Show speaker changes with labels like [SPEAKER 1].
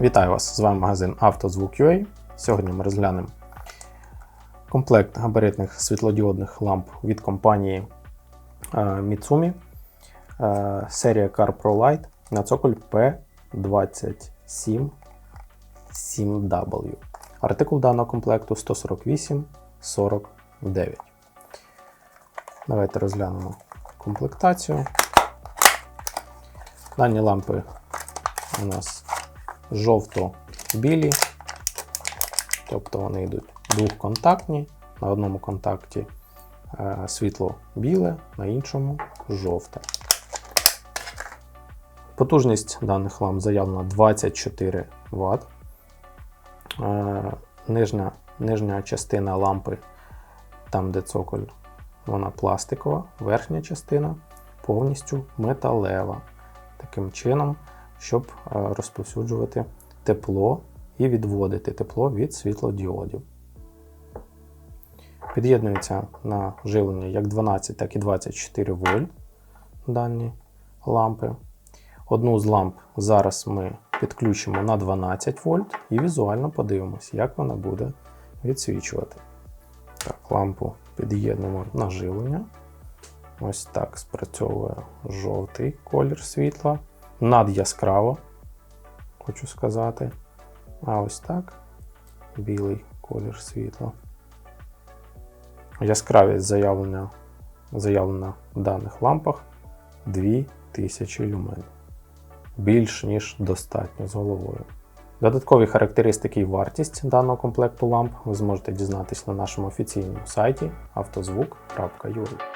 [SPEAKER 1] Вітаю вас! З вами магазин «Автозвук.UA». Сьогодні ми розглянемо комплект габаритних світлодіодних ламп від компанії е, Mitsumi. Е, Серія Car Pro Light на цоколь P277W. Артикул даного комплекту 14849. Давайте розглянемо комплектацію. Дані лампи у нас жовто-білі, тобто вони йдуть двохконтактні. На одному контакті е, світло біле, на іншому жовте. Потужність даних ламп заявлена 24 Вт. Е, Нижня, нижня частина лампи, там де цоколь, вона пластикова, верхня частина повністю металева. Таким чином, щоб е, розповсюджувати тепло і відводити тепло від світлодіодів. Під'єднується на живлення як 12, так і 24 вольт дані лампи. Одну з ламп зараз ми підключимо на 12 вольт і візуально подивимося, як вона буде відсвічувати. Так, лампу під'єднуємо на живлення. Ось так спрацьовує жовтий колір світла. Над яскраво, хочу сказати. А ось так білий колір світла. Яскравість заявлена, заявлена в даних лампах 2000 люмен. Більш ніж достатньо з головою. Додаткові характеристики і вартість даного комплекту ламп ви зможете дізнатися на нашому офіційному сайті автозвук.ua.